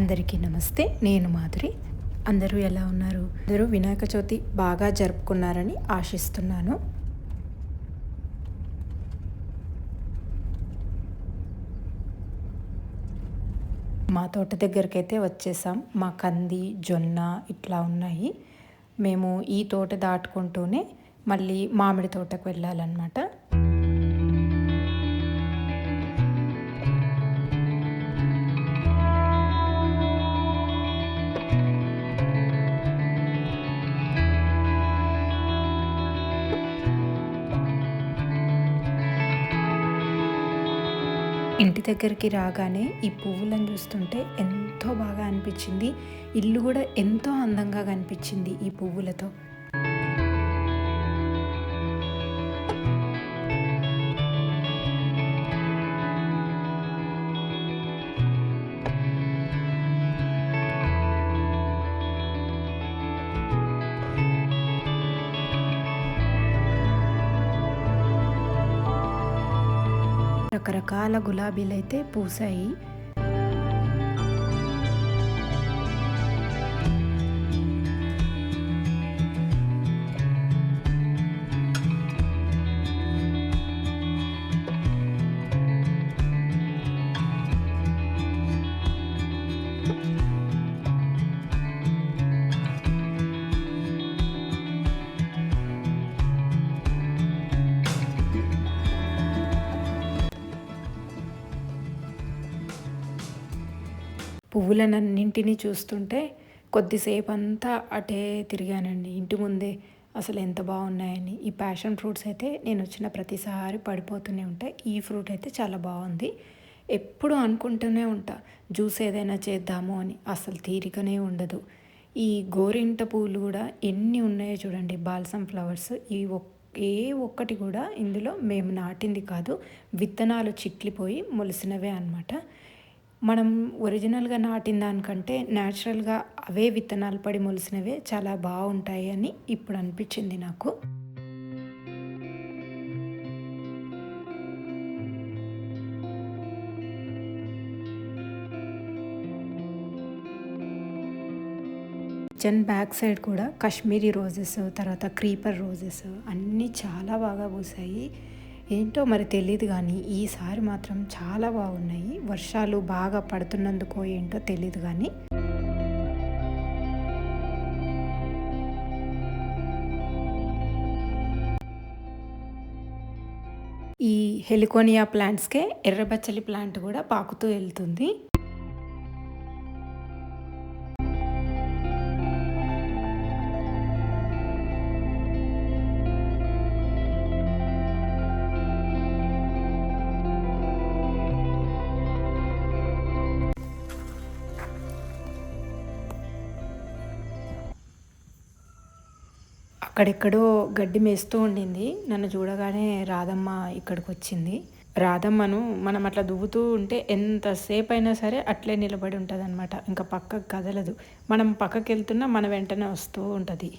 అందరికీ నమస్తే నేను మాధురి. అందరూ ఎలా ఉన్నారు? అందరూ వినాయక చవితి బాగా జరుపుకున్నారని ఆశిస్తున్నాను. మా తోట దగ్గరికి అయితే వచ్చేసాం. మా కంది జొన్న ఇట్లా ఉన్నాయి. మేము ఈ తోట దాటుకుంటూనే మళ్ళీ మామిడి తోటకు వెళ్ళాలన్నమాట. ఇంటి దగ్గరికి రాగానే ఈ పువ్వులను చూస్తుంటే ఎంతో బాగా అనిపించింది. ఇల్లు కూడా ఎంతో అందంగా కనిపించింది ఈ పువ్వులతో. రకాల గులాబీలు అయితే పూసాయి పువ్వులనన్నింటినీ చూస్తుంటే కొద్దిసేపు అంతా అటే తిరిగానండి. ఇంటి ముందే అసలు ఎంత బాగున్నాయని. ఈ ప్యాషన్ ఫ్రూట్స్ అయితే నేను వచ్చిన ప్రతిసారి పడిపోతూనే ఉంటాయి ఈ ఫ్రూట్ అయితే చాలా బాగుంది. ఎప్పుడు అనుకుంటూనే ఉంటా జ్యూస్ ఏదైనా చేద్దాము అని. అసలు తీరికనే ఉండదు. ఈ గోరింట పూలు కూడా ఎన్ని ఉన్నాయో చూడండి. బాల్సమ్ ఫ్లవర్స్ ఈ ఏ ఒక్కటి కూడా ఇందులో మేము నాటింది కాదు. విత్తనాలు చిట్లిపోయి మొలిసినవే అనమాట మనం ఒరిజినల్గా నాటిన దానికంటే న్యాచురల్గా అవే విత్తనాలు పడి మొలిసినవే చాలా బాగుంటాయి అని ఇప్పుడు అనిపించింది నాకు. కిచెన్ బ్యాక్ సైడ్ కూడా కాశ్మీరీ రోజెస్ తర్వాత క్రీపర్ రోజెస్ అన్నీ చాలా బాగా పూసాయి. ఏంటో మరి తెలియదు కానీ ఈసారి మాత్రం చాలా బాగున్నాయి. వర్షాలు బాగా పడుతున్నందుకో ఏంటో తెలియదు కానీ. ఈ హెలికోనియా ప్లాంట్స్కే ఎర్రబచ్చలి ప్లాంట్ కూడా పాకుతూ వెళ్తుంది. అక్కడెక్కడో గడ్డి మేస్తూ ఉండింది. నన్ను చూడగానే రాధమ్మ ఇక్కడికి వచ్చింది రాధమ్మను మనం అట్లా దువ్వుతూ ఉంటే ఎంతసేపు అయినా సరే అట్లే నిలబడి ఉంటుంది అనమాట ఇంకా పక్కకు కదలదు. మనం పక్కకి వెళ్తున్నా మన వెంటనే వస్తూ ఉంటుంది.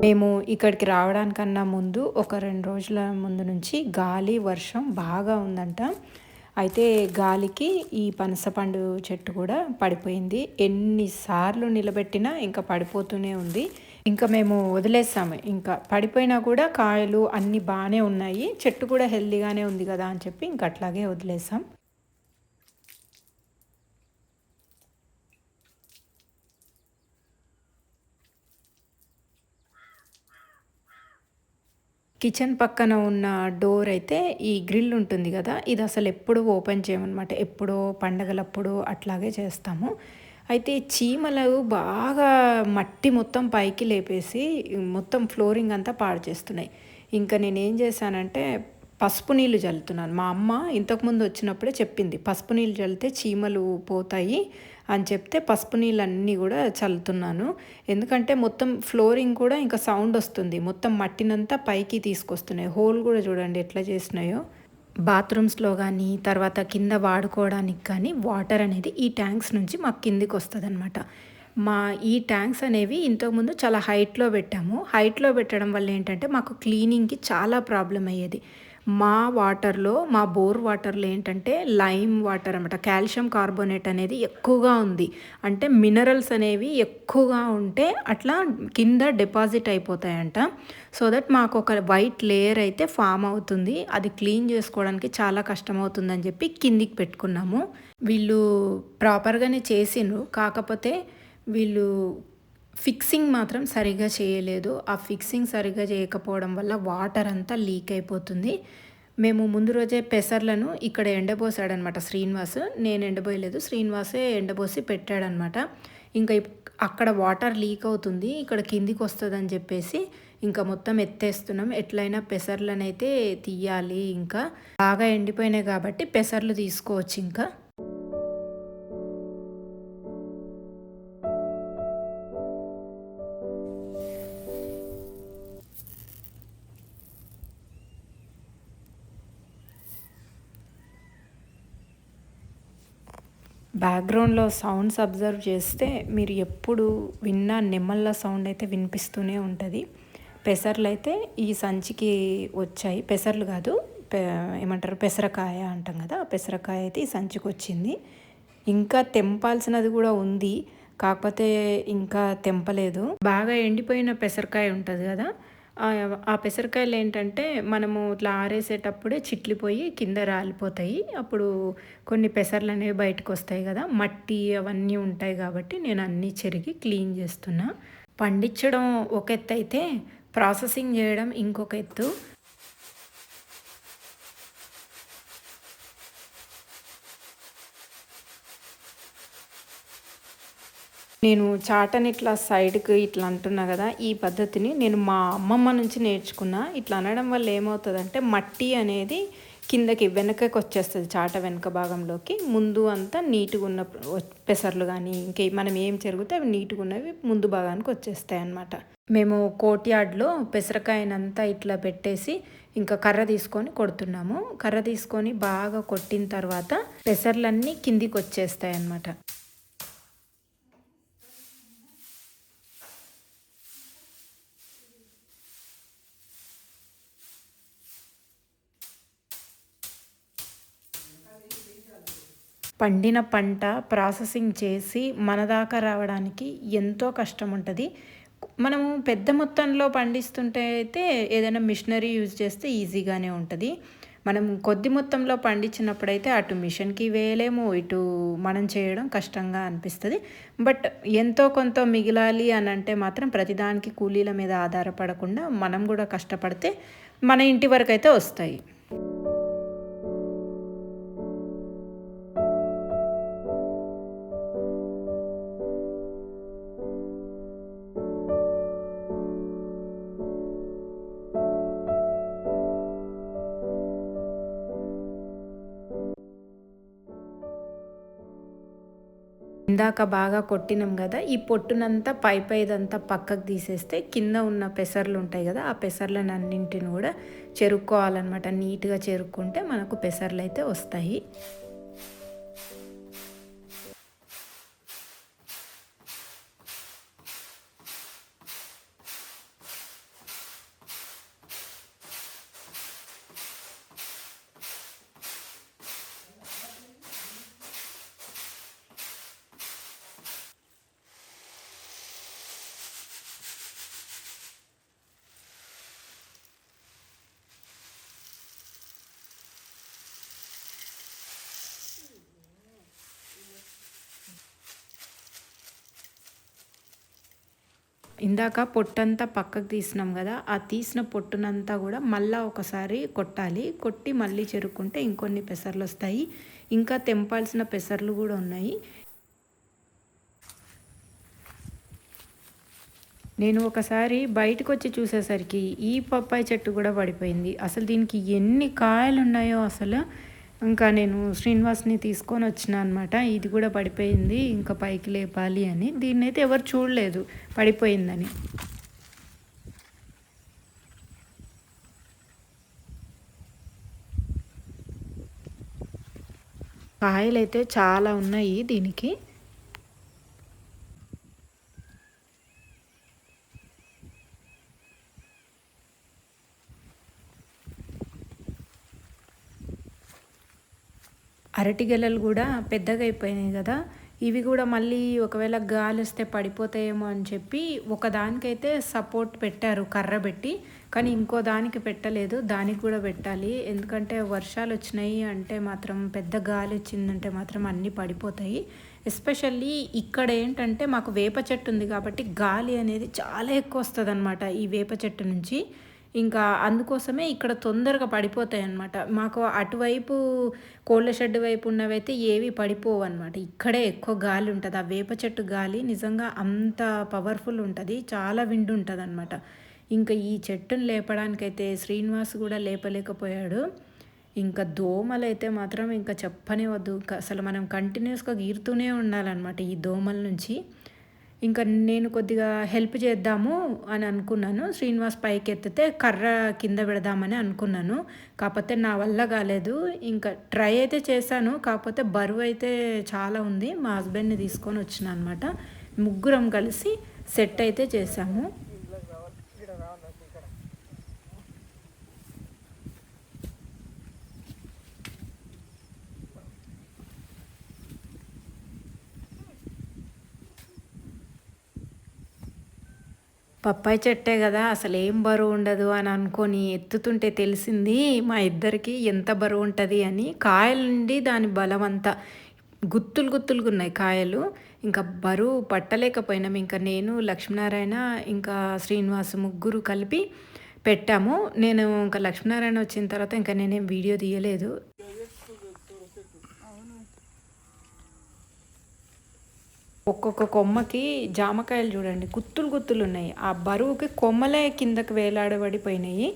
మేము ఇక్కడికి రావడానికన్నా ముందు ఒక రెండు రోజుల ముందు నుంచి గాలి వర్షం బాగా ఉందంట. అయితే గాలికి ఈ పనసపండు చెట్టు కూడా పడిపోయింది. ఎన్నిసార్లు నిలబెట్టినా ఇంకా పడిపోతూనే ఉంది. ఇంకా మేము వదిలేసాము. ఇంకా పడిపోయినా కూడా కాయలు అన్నీ బాగానే ఉన్నాయి. చెట్టు కూడా హెల్దీగానే ఉంది కదా అని చెప్పి ఇంక అట్లాగే వదిలేసాం. కిచెన్ పక్కన ఉన్న డోర్ అయితే ఈ గ్రిల్ ఉంటుంది కదా ఇది అసలు ఎప్పుడు ఓపెన్ చేయమన్నమాట. ఎప్పుడో పండగలప్పుడు అట్లాగే చేస్తాము. అయితే చీమలు బాగా మట్టి మొత్తం పైకి లేపేసి మొత్తం ఫ్లోరింగ్ అంతా పాడు చేస్తున్నాయి. ఇంకా నేనేం చేశానంటే పసుపు నీళ్ళు చల్లుతున్నాను మా అమ్మ ఇంతకుముందు వచ్చినప్పుడే చెప్పింది పసుపు నీళ్ళు చల్లితే చీమలు పోతాయి అని చెప్తే పసుపు నీళ్ళు అన్నీ కూడా చల్లుతున్నాను. ఎందుకంటే మొత్తం ఫ్లోరింగ్ కూడా ఇంకా సౌండ్ వస్తుంది. మొత్తం మట్టినంతా పైకి తీసుకొస్తున్నాయి. హోల్ కూడా చూడండి ఎట్లా చేసినాయో బాత్రూమ్స్లో కానీ తర్వాత కింద వాడుకోవడానికి కానీ వాటర్ అనేది ఈ ట్యాంక్స్ నుంచి మాకు కిందికి వస్తుంది అనమాట మా ఈ ట్యాంక్స్ అనేవి ఇంతకుముందు చాలా హైట్లో పెట్టాము. హైట్లో పెట్టడం వల్ల ఏంటంటే మాకు క్లీనింగ్కి చాలా ప్రాబ్లం అయ్యేది మా వాటర్లో మా బోర్ వాటర్లో ఏంటంటే లైమ్ వాటర్ అనమాట కాల్షియం కార్బోనేట్ అనేది ఎక్కువగా ఉంది. అంటే మినరల్స్ అనేవి ఎక్కువగా ఉంటే అట్లా కింద డిపాజిట్ అయిపోతాయంట. సో దట్ మాకు ఒక వైట్ లేయర్ అయితే ఫామ్ అవుతుంది. అది క్లీన్ చేసుకోవడానికి చాలా కష్టమవుతుందని చెప్పి కిందికి పెట్టుకున్నాము. వీళ్ళు ప్రాపర్గానే చేసిండ్రు. కాకపోతే వీళ్ళు ఫిక్సింగ్ మాత్రం సరిగా చేయలేదు. ఆ ఫిక్సింగ్ సరిగా చేయకపోవడం వల్ల వాటర్ అంతా లీక్ అయిపోతుంది. మేము ముందు రోజే పెసర్లను ఇక్కడ ఎండబోసాడనమాట శ్రీనివాస్. నేను ఎండబోయలేదు. శ్రీనివాసే ఎండబోసి పెట్టాడనమాట. ఇంకా అక్కడ వాటర్ లీక్ అవుతుంది. ఇక్కడ కిందికి వస్తుందని చెప్పేసి ఇంకా మొత్తం ఎత్తేస్తున్నాం. ఎట్లయినా పెసర్లనైతే తీయాలి ఇంకా. బాగా ఎండిపోయినాయి కాబట్టి పెసర్లు తీసుకోవచ్చు ఇంకా. బ్యాక్గ్రౌండ్లో సౌండ్స్ అబ్జర్వ్ చేస్తే మీరు ఎప్పుడు విన్న నిమ్మల సౌండ్ అయితే వినిపిస్తూనే ఉంటుంది. పెసర్లు అయితే ఈ సంచికి వచ్చాయి. పెసర్లు కాదు ఏమంటారు పెసరకాయ అంటాం కదా ఆ పెసరకాయ అయితే ఈ సంచికి వచ్చింది. ఇంకా తెంపాల్సినది కూడా ఉంది. కాకపోతే ఇంకా తెంపలేదు. బాగా ఎండిపోయిన పెసరకాయ ఉంటుంది కదా ఆ పెసరకాయలు ఏంటంటే మనము ఇట్లా ఆరేసేటప్పుడే చిట్లిపోయి కింద రాలిపోతాయి. అప్పుడు కొన్ని పెసర్లు అనేవి బయటకు వస్తాయి కదా మట్టి అవన్నీ ఉంటాయి కాబట్టి నేను అన్నీ చెరిగి క్లీన్ చేస్తున్నా. పండించడం ఒక ఎత్తు అయితే ప్రాసెసింగ్ చేయడం ఇంకొక ఎత్తు. నేను చాటని ఇట్లా సైడ్కి ఇట్లా అంటున్నా కదా ఈ పద్ధతిని నేను మా అమ్మమ్మ నుంచి నేర్చుకున్నా. ఇట్లా అనడం వల్ల ఏమవుతుందంటే మట్టి అనేది కిందకి వెనకకి వచ్చేస్తుంది చాట వెనక భాగంలోకి. ముందు అంతా నీట్గా ఉన్న పెసర్లు కానీ ఇంకే మనం ఏం చెరిగితే అవి నీట్గా ఉన్నవి ముందు భాగానికి వచ్చేస్తాయి అన్నమాట. మేము కోట్యాడ్లో పెసరకాయనంతా ఇట్లా పెట్టేసి ఇంకా కర్ర తీసుకొని కొడుతున్నాము. కర్ర తీసుకొని బాగా కొట్టిన తర్వాత పెసర్లన్నీ కిందికి వచ్చేస్తాయి అన్నమాట. పండిన పంట ప్రాసెసింగ్ చేసి మన దాకా రావడానికి ఎంతో కష్టం ఉంటుంది మనము పెద్ద మొత్తంలో పండిస్తుంటే అయితే ఏదైనా మిషనరీ యూజ్ చేస్తే ఈజీగానే ఉంటుంది. మనం కొద్ది మొత్తంలో పండించినప్పుడైతే అటు మిషన్కి వేయలేము ఇటు మనం చేయడం కష్టంగా అనిపిస్తుంది. బట్ ఎంతో కొంత మిగిలాలి అని అంటే మాత్రం ప్రతిదానికి కూలీల మీద ఆధారపడకుండా మనం కూడా కష్టపడితే మన ఇంటి వరకు అయితే వస్తాయి. ఇందాక బాగా కొట్టినాం కదా ఈ పొట్టునంతా పై పైదంతా పక్కకు తీసేస్తే కింద ఉన్న పెసర్లు ఉంటాయి కదా ఆ పెసర్లను అన్నింటిని కూడా చెరుక్కోవాలన్నమాట. నీట్గా చెరుక్కుంటే మనకు పెసర్లు అయితే వస్తాయి. ఇందాక పొట్టంతా పక్కకు తీసినాం కదా ఆ తీసిన పొట్టునంతా కూడా మళ్ళా ఒకసారి కొట్టాలి. కొట్టి మళ్ళీ చెరుక్కుంటే ఇంకొన్ని పెసర్లు వస్తాయి. ఇంకా తెంపాల్సిన పెసర్లు కూడా ఉన్నాయి. నేను ఒకసారి బయటకు వచ్చి చూసేసరికి ఈ పప్పాయి చెట్టు కూడా పడిపోయింది. అసలు దీనికి ఎన్ని కాయలు ఉన్నాయో అసలు ఇంకా నేను శ్రీనివాస్ని తీసుకొని వచ్చిన అనమాట ఇది కూడా పడిపోయింది ఇంకా పైకి లేపాలి అని. దీన్ని అయితే ఎవరు చూడలేదు పడిపోయిందని. కాయలు అయితే చాలా ఉన్నాయి దీనికి. అరటి గెలలు కూడా పెద్దగా అయిపోయినాయి కదా. ఇవి కూడా మళ్ళీ ఒకవేళ గాలి వస్తే పడిపోతాయేమో అని చెప్పి ఒకదానికైతే సపోర్ట్ పెట్టారు కర్ర పెట్టి. కానీ ఇంకో దానికి పెట్టలేదు. దానికి కూడా పెట్టాలి. ఎందుకంటే వర్షాలు వచ్చినాయి అంటే మాత్రం పెద్ద గాలి వచ్చిందంటే మాత్రం అన్నీ పడిపోతాయి. ఎస్పెషల్లీ ఇక్కడ ఏంటంటే మాకు వేప చెట్టు ఉంది కాబట్టి గాలి అనేది చాలా ఎక్కువ వస్తుంది ఈ వేప చెట్టు నుంచి. ఇంకా అందుకోసమే ఇక్కడ తొందరగా పడిపోతాయి అన్నమాట మాకు అటువైపు కోళ్ళ షెడ్ వైపు ఉన్నవైతే ఏవి పడిపోవు అనమాట ఇక్కడే ఎక్కువ గాలి ఉంటుంది. ఆ వేప చెట్టు గాలి నిజంగా అంత పవర్ఫుల్ ఉంటుంది. చాలా విండు ఉంటుంది అనమాట ఇంకా ఈ చెట్టును లేపడానికైతే శ్రీనివాస్ కూడా లేపలేకపోయాడు. ఇంకా దోమలు అయితే మాత్రం ఇంకా చెప్పనే వద్దు. అసలు మనం కంటిన్యూస్గా గీరుతూనే ఉండాలన్నమాట ఈ దోమల నుంచి. ఇంకా నేను కొద్దిగా హెల్ప్ చేద్దాము అని అనుకున్నాను. శ్రీనివాస్ పైకి ఎత్తితే కర్ర కింద పెడదామని అనుకున్నాను. కాకపోతే నా వల్ల కాలేదు. ఇంకా ట్రై అయితే చేశాను. కాకపోతే బరువు అయితే చాలా ఉంది. మా హస్బెండ్ని తీసుకొని వచ్చిన అనమాట ముగ్గురం కలిసి సెట్ అయితే చేసాము పప్పాయి చెట్టే కదా అసలు ఏం బరువు ఉండదు అని అనుకొని ఎత్తుతుంటే తెలిసింది మా ఇద్దరికి ఎంత బరువు ఉంటుంది అని. కాయల నుండి దాని బలం అంతా గుత్తులు గుత్తులుగా ఉన్నాయి కాయలు. ఇంకా బరువు పట్టలేకపోయినాం. ఇంకా నేను లక్ష్మీనారాయణ ఇంకా శ్రీనివాస్ ముగ్గురు కలిపి పెట్టాము. నేను ఇంకా లక్ష్మీనారాయణ వచ్చిన తర్వాత ఇంకా నేనేం వీడియో తీయలేదు. ఒక్కొక్క కొమ్మకి జామకాయలు చూడండి గుత్తులు గుత్తులు ఉన్నాయి. ఆ బరువుకి కొమ్మలే కిందకి వేలాడబడిపోయినాయి.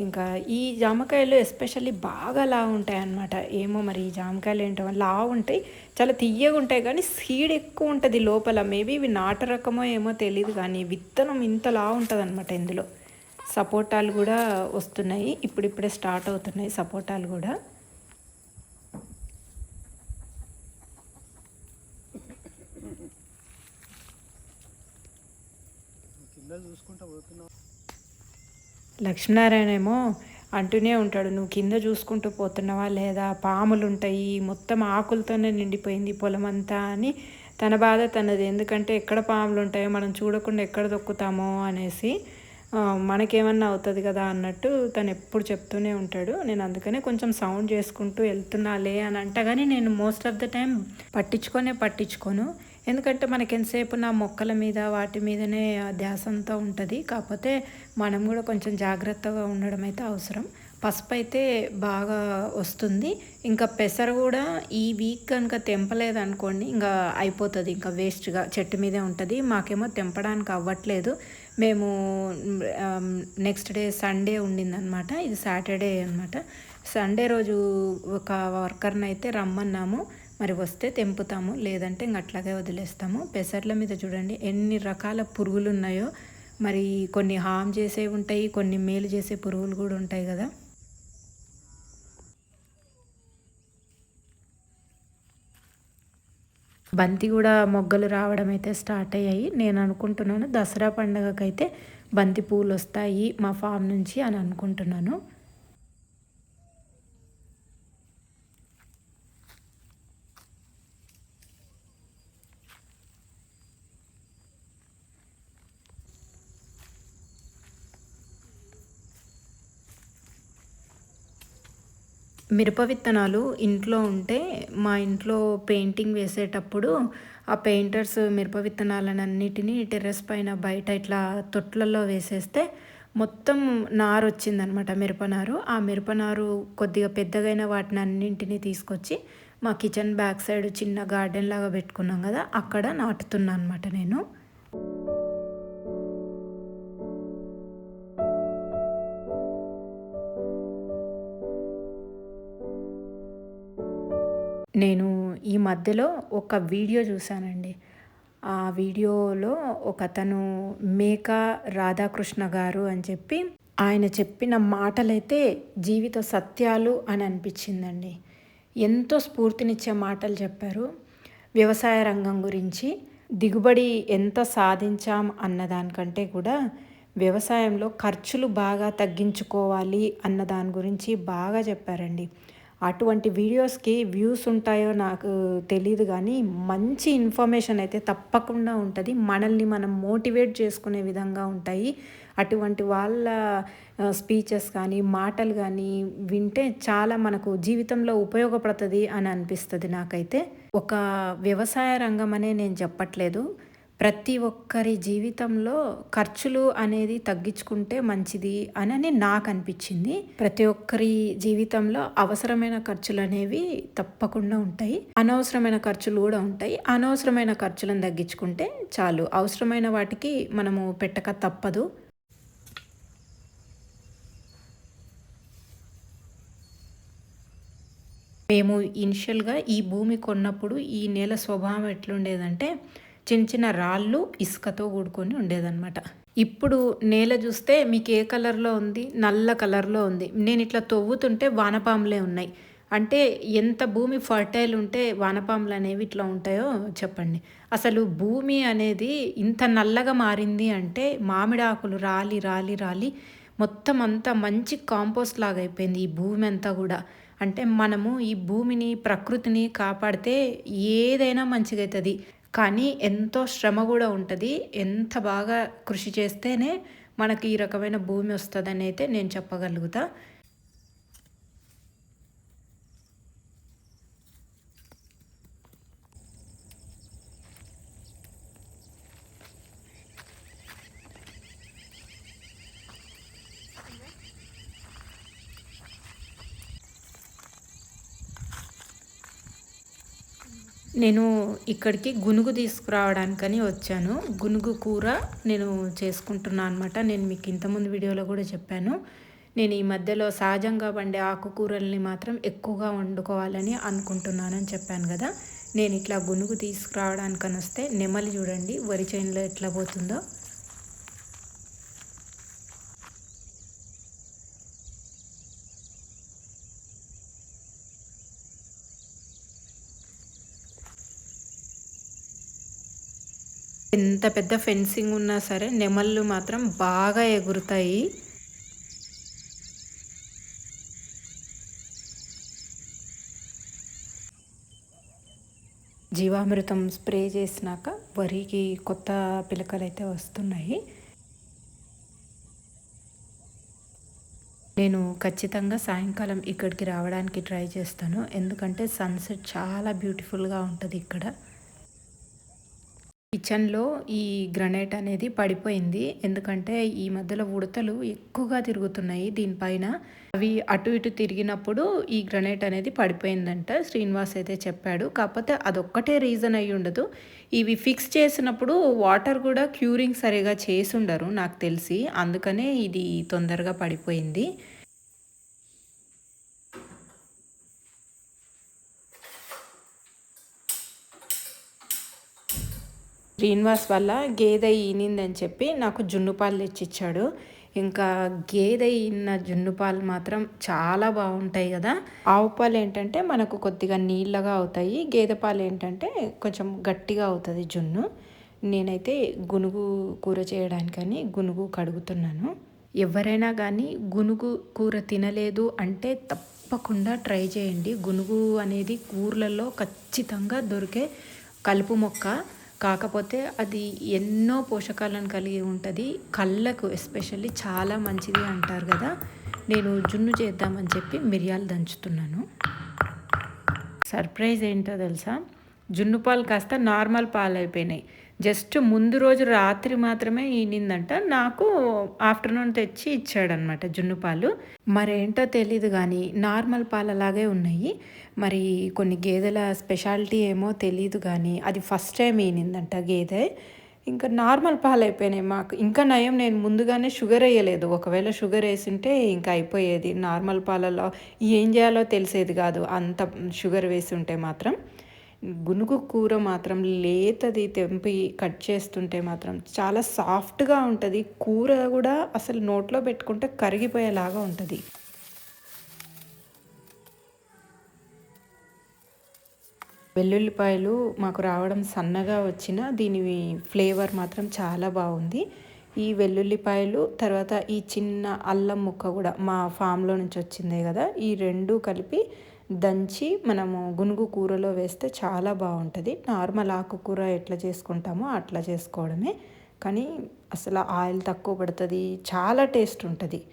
ఇంకా ఈ జామకాయలు ఎస్పెషల్లీ బాగా లావు ఉంటాయి అన్నమాట. ఏమో మరి ఈ జామకాయలు ఏంటో లావు ఉంటాయి. చాలా తీయగా ఉంటాయి కానీ సీడ్ ఎక్కువ ఉంటుంది లోపల. మేబీ ఇవి నాటు రకమో ఏమో తెలియదు కానీ విత్తనం ఇంత లావు ఉంటుంది అనమాట ఇందులో. సపోటాలు కూడా వస్తున్నాయి. ఇప్పుడిప్పుడే స్టార్ట్ అవుతున్నాయి సపోటాలు కూడా. లక్ష్మీనారాయణ ఏమో అంటూనే ఉంటాడు నువ్వు కింద చూసుకుంటూ పోతున్నావా లేదా? పాములు ఉంటాయి మొత్తం ఆకులతోనే నిండిపోయింది పొలం అంతా అని తన బాధ తనది. ఎందుకంటే ఎక్కడ పాములు ఉంటాయో మనం చూడకుండా ఎక్కడ దొక్కుతామో అనేసి మనకేమన్నా అవుతుంది కదా అన్నట్టు తను ఎప్పుడు చెప్తూనే ఉంటాడు. నేను అందుకనే కొంచెం సౌండ్ చేసుకుంటూ వెళ్తున్నాలే అని అంట కానీ నేను మోస్ట్ ఆఫ్ ద టైం పట్టించుకొనే పట్టించుకోను. ఎందుకంటే మనకి ఎంతసేపు నా మొక్కల మీద వాటి మీదనే ధ్యాసంతో ఉంటుంది. కాకపోతే మనం కూడా కొంచెం జాగ్రత్తగా ఉండడం అయితే అవసరం. పసుపు అయితే బాగా వస్తుంది. ఇంకా పెసర కూడా ఈ వీక్ కనుక తెంపలేదు అనుకోండి ఇంకా అయిపోతుంది. ఇంకా వేస్ట్గా చెట్టు మీదే ఉంటుంది. మాకేమో తెంపడానికి అవ్వట్లేదు. మేము నెక్స్ట్ డే సండే ఉండిందనమాట. ఇది సాటర్డే అనమాట సండే రోజు ఒక వర్కర్ని అయితే రమ్మన్నాము. మరి వస్తే తెంపుతాము లేదంటే ఇంక అట్లాగే వదిలేస్తాము. పెసర్ల మీద చూడండి ఎన్ని రకాల పురుగులు ఉన్నాయో. మరి కొన్ని హామ్ చేసే ఉంటాయి కొన్ని మేలు చేసే పురుగులు కూడా ఉంటాయి కదా. బంతి కూడా మొగ్గలు రావడం అయితే స్టార్ట్ అయ్యాయి. నేను అనుకుంటున్నాను దసరా పండగకైతే బంతి పూలు వస్తాయి మా ఫామ్ నుంచి అని అనుకుంటున్నాను. మిరప విత్తనాలు ఇంట్లో ఉంటే మా ఇంట్లో పెయింటింగ్ వేసేటప్పుడు ఆ పెయింటర్స్ మిరప విత్తనాలన్నిటినీ టెర్రస్ పైన బయట ఇట్లా తొట్లలో వేసేస్తే మొత్తం నారు వచ్చిందనమాట మిరపనారు ఆ మిరపనారు కొద్దిగా పెద్దగైన వాటిని అన్నింటినీ తీసుకొచ్చి మా కిచెన్ బ్యాక్ సైడ్ చిన్న గార్డెన్ లాగా పెట్టుకున్నాం కదా అక్కడ నాటుతున్నా అనమాట నేను. నేను ఈ మధ్యలో ఒక వీడియో చూశానండి. ఆ వీడియోలో ఒక అతను మేక రాధాకృష్ణ గారు అని చెప్పి ఆయన చెప్పిన మాటలైతే జీవిత సత్యాలు అని అనిపించిందండి. ఎంతో స్ఫూర్తినిచ్చే మాటలు చెప్పారు. వ్యవసాయ రంగం గురించి దిగుబడి ఎంత సాధించాం అన్నదానికంటే కూడా వ్యవసాయంలో ఖర్చులు బాగా తగ్గించుకోవాలి అన్న దాని గురించి బాగా చెప్పారండి. అటువంటి వీడియోస్కి వ్యూస్ ఉంటాయో నాకు తెలియదు కానీ మంచి ఇన్ఫర్మేషన్ అయితే తప్పకుండా ఉంటుంది. మనల్ని మనం మోటివేట్ చేసుకునే విధంగా ఉంటాయి. అటువంటి వాళ్ళ స్పీచెస్ కానీ మాటలు కానీ వింటే చాలా మనకు జీవితంలో ఉపయోగపడుతుంది అని అనిపిస్తుంది నాకైతే. ఒక వ్యవసాయ రంగం అనే నేను చెప్పట్లేదు. ప్రతి ఒక్కరి జీవితంలో ఖర్చులు అనేది తగ్గించుకుంటే మంచిది అని నాకు అనిపించింది ప్రతి ఒక్కరి జీవితంలో అవసరమైన ఖర్చులు అనేవి తప్పకుండా ఉంటాయి. అనవసరమైన ఖర్చులు కూడా ఉంటాయి. అనవసరమైన ఖర్చులను తగ్గించుకుంటే చాలు. అవసరమైన వాటికి మనము పెట్టక తప్పదు. మేము ఇనిషియల్గా ఈ భూమి కొన్నప్పుడు ఈ నేల స్వభావం ఎట్లుండేదంటే చిన్న చిన్న రాళ్ళు ఇసుకతో కూడుకొని ఉండేదన్నమాట. ఇప్పుడు నేల చూస్తే మీకు ఏ కలర్లో ఉంది? నల్ల కలర్లో ఉంది. నేను ఇట్లా తవ్వుతుంటే వానపాములే ఉన్నాయి. అంటే ఎంత భూమి ఫర్టైల్ ఉంటే వానపాములు అనేవి ఇట్లా ఉంటాయో చెప్పండి. అసలు భూమి అనేది ఇంత నల్లగా మారింది అంటే మామిడాకులు రాలి రాలి రాలి మొత్తం అంతా మంచి కాంపోస్ట్ లాగా అయిపోయింది ఈ భూమి అంతా కూడా. అంటే మనము ఈ భూమిని ప్రకృతిని కాపాడితే ఏదైనా మంచిగా అవుతుంది కానీ ఎంతో శ్రమ కూడా ఉంటుంది. ఎంత బాగా కృషి చేస్తేనే మనకి ఈ రకమైన భూమి వస్తుందని అయితే నేను చెప్పగలుగుతా. నేను ఇక్కడికి గునుగు తీసుకురావడానికని వచ్చాను. గునుగు కూర నేను చేసుకుంటున్నాను అనమాట నేను మీకు ఇంతకుముందు వీడియోలో కూడా చెప్పాను. నేను ఈ మధ్యలో సహజంగా పండే ఆకుకూరల్ని మాత్రం ఎక్కువగా వండుకోవాలని అనుకుంటున్నానని చెప్పాను కదా. నేను ఇట్లా గునుగు తీసుకురావడానికని వస్తే నెమలి చూడండి వరి చేనులో ఎట్లా పోతుందో. ఎంత పెద్ద ఫెన్సింగ్ ఉన్నా సరే నెమళ్ళు మాత్రం బాగా ఎగురుతాయి. జీవామృతం స్ప్రే చేసినాక వరికి కొత్త పిలకలు అయితే వస్తున్నాయి. నేను ఖచ్చితంగా సాయంకాలం ఇక్కడికి రావడానికి ట్రై చేస్తాను. ఎందుకంటే సన్సెట్ చాలా బ్యూటిఫుల్గా ఉంటుంది ఇక్కడ. కిచెన్లో ఈ గ్రనైట్ అనేది పడిపోయింది. ఎందుకంటే ఈ మధ్యలో ఉడతలు ఎక్కువగా తిరుగుతున్నాయి దీనిపైన. అవి అటు ఇటు తిరిగినప్పుడు ఈ గ్రనైట్ అనేది పడిపోయిందంట శ్రీనివాస్ అయితే చెప్పాడు. కాకపోతే అదొక్కటే రీజన్ అయి ఉండదు. ఇవి ఫిక్స్ చేసినప్పుడు వాటర్ కూడా క్యూరింగ్ సరిగా చేసి ఉండరు నాకు తెలిసి. అందుకనే ఇది తొందరగా పడిపోయింది. శ్రీనివాస్ వల్ల గేదె ఈనిందని చెప్పి నాకు జున్ను పాలు తెచ్చిచ్చాడు. ఇంకా గేదె ఈన జున్ను పాలు మాత్రం చాలా బాగుంటాయి కదా. ఆవు పాలు ఏంటంటే మనకు కొద్దిగా నీళ్ళగా అవుతాయి. గేదె పాలు ఏంటంటే కొంచెం గట్టిగా అవుతుంది జున్ను. నేనైతే గునుగు కూర చేయడానికని గునుగు కడుగుతున్నాను. ఎవరైనా కానీ గునుగు కూర తినలేదు అంటే తప్పకుండా ట్రై చేయండి. గునుగు అనేది కూరలలో ఖచ్చితంగా దొరికే కలుపు మొక్క. కాకపోతే అది ఎన్నో పోషకాలను కలిగి ఉంటుంది. కళ్ళకు ఎస్పెషల్లీ చాలా మంచిది అంటారు కదా. నేను జున్ను చేద్దామని చెప్పి మిరియాలు దంచుతున్నాను. సర్ప్రైజ్ ఏంటో తెలుసా? జున్ను పాలు కాస్త నార్మల్ పాలు అయిపోయినాయి జస్ట్ ముందు రోజు రాత్రి మాత్రమే ఈనిందంట. నాకు ఆఫ్టర్నూన్ తెచ్చి ఇచ్చాడనమాట జున్ను పాలు. మరేంటో తెలీదు కానీ నార్మల్ పాలలాగే ఉన్నాయి. మరి కొన్ని గేదెల స్పెషాలిటీ ఏమో తెలీదు కానీ అది ఫస్ట్ టైం ఈనిందంట గేదె. ఇంకా నార్మల్ పాలు అయిపోయినాయి మాకు. ఇంకా నయం నేను ముందుగానే షుగర్ వేయలేదు. ఒకవేళ షుగర్ వేసింటే ఇంకా అయిపోయేది. నార్మల్ పాలలో ఏం చేయాలో తెలిసేది కాదు. అంత షుగర్ వేసి ఉంటే మాత్రం. గునుగు కూర మాత్రం లేతది తెంపి కట్ చేస్తుంటే మాత్రం చాలా సాఫ్ట్గా ఉంటుంది. కూర కూడా అసలు నోట్లో పెట్టుకుంటే కరిగిపోయేలాగా ఉంటుంది. వెల్లుల్లిపాయలు మాకు రావడం సన్నగా వచ్చిన దీని ఫ్లేవర్ మాత్రం చాలా బాగుంది. ఈ వెల్లుల్లిపాయలు తర్వాత ఈ చిన్న అల్లం ముక్క కూడా మా ఫామ్లో నుంచి వచ్చిందే కదా ఈ రెండు కలిపి దంచి మనము గునుగు కూరలో వేస్తే చాలా బాగుంటుంది. నార్మల్ ఆకుకూర ఎట్లా చేసుకుంటామో అట్లా చేసుకోవడమే. కానీ అసలు ఆయిల్ తక్కువ పడుతుంది చాలా టేస్ట్ ఉంటుంది.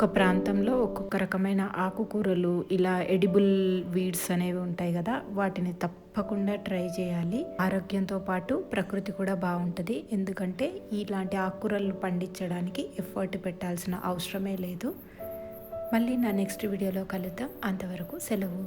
ఒక్కొక్క ప్రాంతంలో ఒక్కొక్క రకమైన ఆకుకూరలు ఇలా ఎడిబుల్ వీడ్స్ అనేవి ఉంటాయి కదా వాటిని తప్పకుండా ట్రై చేయాలి. ఆరోగ్యంతో పాటు ప్రకృతి కూడా బాగుంటుంది. ఎందుకంటే ఇలాంటి ఆకుకూరలు పండించడానికి ఎఫర్ట్ పెట్టాల్సిన అవసరమే లేదు. మళ్ళీ నా నెక్స్ట్ వీడియోలో కలుద్దాం. అంతవరకు సెలవు.